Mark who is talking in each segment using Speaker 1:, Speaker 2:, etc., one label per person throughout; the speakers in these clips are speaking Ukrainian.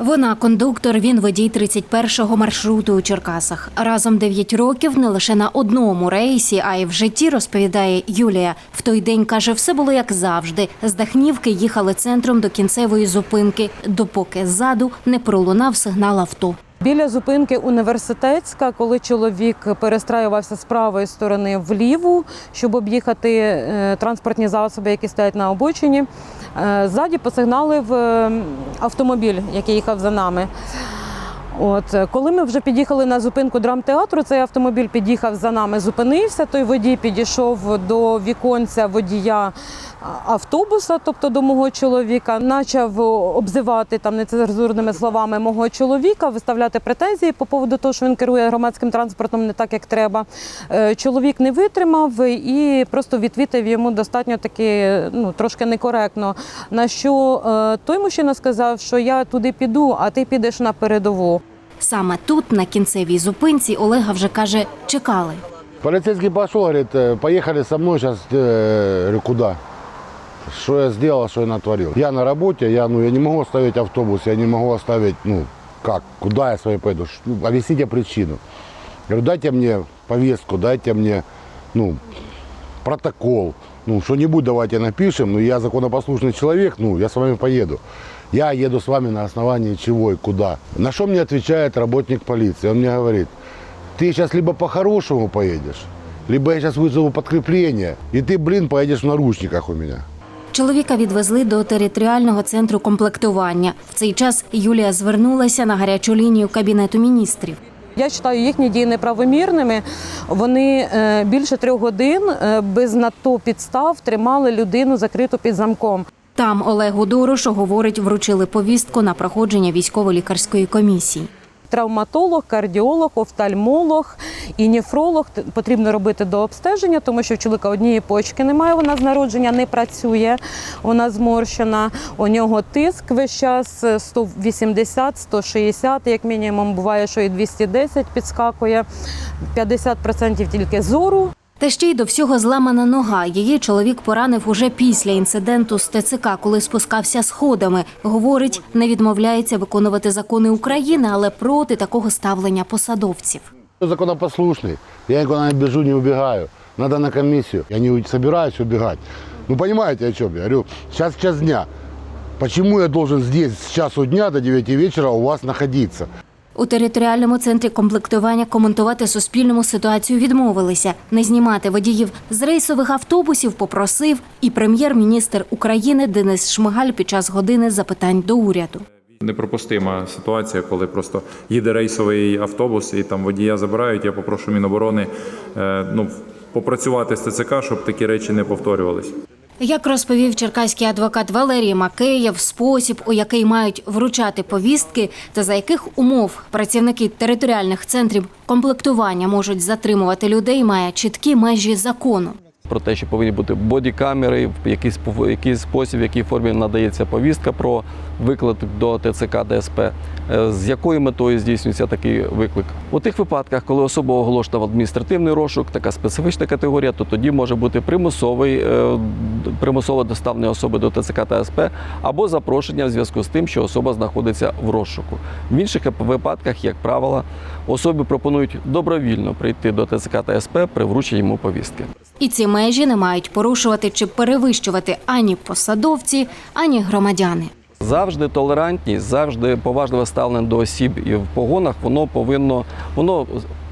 Speaker 1: Вона кондуктор, він водій 31-го маршруту у Черкасах. Разом 9 років не лише на одному рейсі, а й в житті, розповідає Юлія. В той день каже, все було як завжди. З Дахнівки їхали центром до кінцевої зупинки, допоки ззаду не пролунав сигнал авто.
Speaker 2: Біля зупинки університетська, коли чоловік перестраювався з правої сторони вліву, щоб об'їхати е, транспортні засоби, які стоять на обочині, е, ззаді посигналив в автомобіль, який їхав за нами. От е, коли ми вже під'їхали на зупинку драмтеатру, цей автомобіль під'їхав за нами, зупинився. Той водій підійшов до віконця водія автобуса, тобто до мого чоловіка, почав обзивати там нецензурними словами мого чоловіка, виставляти претензії по поводу того, що він керує громадським транспортом не так, як треба. Е, Чоловік не витримав і просто відвітив йому достатньо таки ну трошки некоректно. На що е, той мужчина сказав, що я туди піду, а ти підеш на передову.
Speaker 1: Саме тут, на кінцевій зупинці, Олега вже каже, чекали.
Speaker 3: Полицейский пошел, говорит, «Э, поехали со мной сейчас, говорю, куда? Что я сделал, что я натворил? Я на работе, я, ну, я не могу оставить автобус, я не могу оставить, ну, как, куда я с вами поеду? Ш- ну, объясните причину. Говорю, дайте мне повестку, дайте мне, ну, протокол. Ну, что-нибудь давайте напишем, ну, я законопослушный человек, ну, я с вами поеду. Я еду с вами на основании чего и куда. На что мне отвечает работник полиции? Он мне говорит, ты сейчас либо по-хорошему поедешь, либо я сейчас вызову подкрепление, и ты, блин, поедешь в наручниках у меня.
Speaker 1: Чоловіка відвезли до територіального центру комплектування. В цей час Юлія звернулася на гарячу лінію кабінету міністрів.
Speaker 2: Я вважаю їхні дії неправомірними. Вони е, більше трьох годин е, без на то підстав тримали людину закриту під замком.
Speaker 1: Там Олегу Дорошу, говорить, вручили повістку на проходження військово-лікарської комісії.
Speaker 2: Травматолог, кардіолог, офтальмолог і нефролог потрібно робити до обстеження, тому що в чоловіка однієї почки немає. Вона з народження не працює, вона зморщена. У нього тиск весь час е, 180, 160, як мінімум. Буває, що і 210 підскакує. 50% тільки зору.
Speaker 1: Та ще й до всього зламана нога. Її чоловік поранив уже після інциденту з ТЦК, коли спускався сходами. Говорить, не відмовляється виконувати закони України, але проти такого ставлення посадовців.
Speaker 3: Я законопослушный, я никуда не бежу, не убегаю. Надо на комиссию. Я не собираюсь убегать. Ну, понимаете, о чем я? Говорю, сейчас час дня. Почему я должен здесь с часу дня до 9 вечера у вас находиться?
Speaker 1: У територіальному центрі комплектування коментувати суспільному ситуацію відмовилися. Не знімати водіїв з рейсових автобусів попросив і прем'єр-міністр України Денис Шмигаль під час години запитань до уряду.
Speaker 4: Неприпустима ситуація, коли просто їде рейсовий автобус і там водія забирають. Я попрошу Міноборони е, ну, попрацювати з ТЦК, щоб такі речі не повторювались.
Speaker 1: Як розповів черкаський адвокат Валерій Макеєв, спосіб, у який мають вручати повістки, та за яких умов працівники територіальних центрів комплектування можуть затримувати людей, має чіткі межі закону.
Speaker 5: Про те, що повинні бути бодікамери, в якийсь, в якийсь спосіб, в якій формі надається повістка про виклик до ТЦК ДСП, е, з якою метою здійснюється такий виклик. У тих випадках, коли особа оголошена в адміністративний розшук, така специфічна категорія, то тоді може бути примусовий, е, примусове доставлення особи до ТЦК та СП або запрошення в зв'язку з тим, що особа знаходиться в розшуку. В інших випадках, як правило, особі пропонують добровільно прийти до ТЦК та СП при врученні йому повістки.
Speaker 1: І ці межі не мають порушувати чи перевищувати ані посадовці, ані громадяни.
Speaker 5: Завжди толерантність, завжди поважливе ставлення до осіб і в погонах, воно повинно воно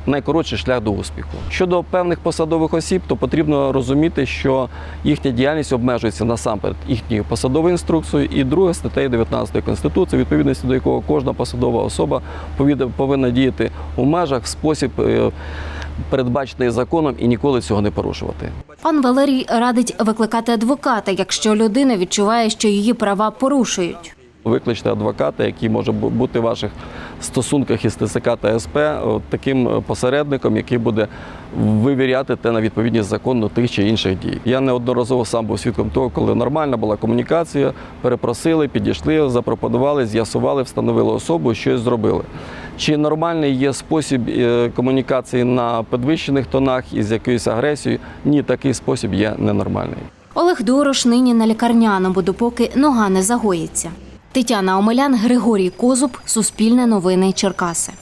Speaker 5: найкоротший шлях до успіху. Щодо певних посадових осіб, то потрібно розуміти, що їхня діяльність обмежується насамперед їхньою посадовою інструкцією і друге статтею 19 Конституції, відповідності до якого кожна посадова особа повинна діяти у межах в спосіб е, передбачений законом і ніколи цього не порушувати.
Speaker 1: Пан Валерій радить викликати адвоката, якщо людина відчуває, що її права порушують.
Speaker 5: Викличте адвоката, який може бути в ваших стосунках із ТСК та СП, таким е, посередником, який буде вивіряти те на відповідність закону тих чи інших дій. Я неодноразово сам був свідком того, коли нормальна була комунікація, перепросили, підійшли, запропонували, з'ясували, встановили особу, щось зробили. Чи нормальний є спосіб е, комунікації на підвищених тонах із якоюсь агресією? Ні, такий спосіб є ненормальний.
Speaker 1: Олег Дорош нині на лікарняному, допоки нога не загоїться. Тетяна Омелян, Григорій Козуб, Суспільне новини Черкаси.